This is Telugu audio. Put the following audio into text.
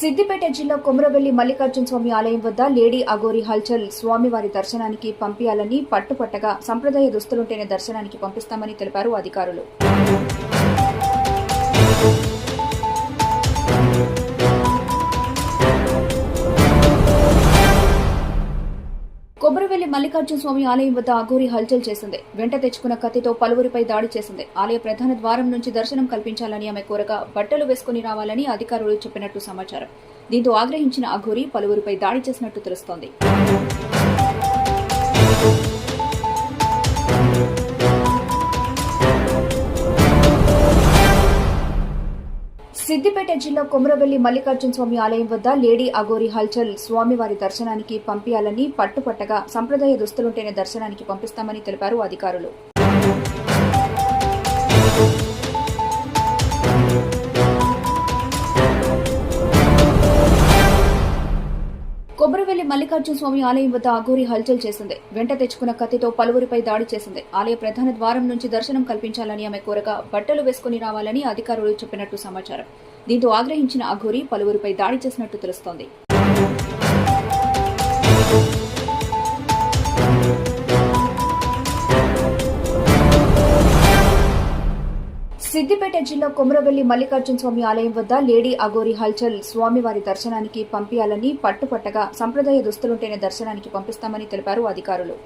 సిద్దిపేట జిల్లా కొమరవెల్లి మల్లికార్జున స్వామి ఆలయం వద్ద లేడీ అగోరి హల్చల్ స్వామివారి దర్శనానికి పంపించాలని పట్టుపట్టగా సంప్రదాయ దుస్తులుంటేనే దర్శనానికి పంపిస్తామని తెలిపారు అధికారులు. కొబ్బరివెల్లి మల్లికార్జున స్వామి ఆలయం వద్ద అఘోరి హల్చల్ చేసింది. వెంట తెచ్చుకున్న కత్తితో పలువురిపై దాడి చేసింది. ఆలయ ప్రధాన ద్వారం నుంచి దర్శనం కల్పించాలని ఆమె కోరగా బట్టలు వేసుకుని రావాలని అధికారులు చెప్పినట్టు సమాచారం. దీంతో ఆగ్రహించిన అఘోరి పలువురిపై దాడి చేసినట్టు తెలుస్తోంది. సిద్దిపేట జిల్లా కొమరవెల్లి మల్లికార్జున స్వామి ఆలయం వద్ద లేడీ అగోరి హల్చల్ స్వామివారి దర్శనానికి పంపించాలని పట్టుపట్టగా సంప్రదాయ దుస్తులుంటేనే దర్శనానికి పంపిస్తామని తెలిపారు అధికారులు. కొమరవెల్లి మల్లికార్జున స్వామి ఆలయం వద్ద అఘోరి హల్చల్ చేసింది. వెంట తెచ్చుకున్న కత్తితో పలువురిపై దాడి చేసింది. ఆలయ ప్రధాన ద్వారం నుంచి దర్శనం కల్పించాలని ఆమె కోరగా బట్టలు వేసుకుని రావాలని అధికారులు చెప్పినట్టు సమాచారం. దీంతో ఆగ్రహించిన అఘోరి పలువురిపై దాడి చేసినట్టు తెలుస్తోంది. సిద్దిపేట జిల్లా కొమరవెల్లి మల్లికార్జున స్వామి ఆలయం వద్ద లేడీ అగోరి హల్చల్ స్వామివారి దర్శనానికి పంపించాలని పట్టుపట్టగా సంప్రదాయ దుస్తులుంటేనే దర్శనానికి పంపిస్తామని తెలిపారు అధికారులు.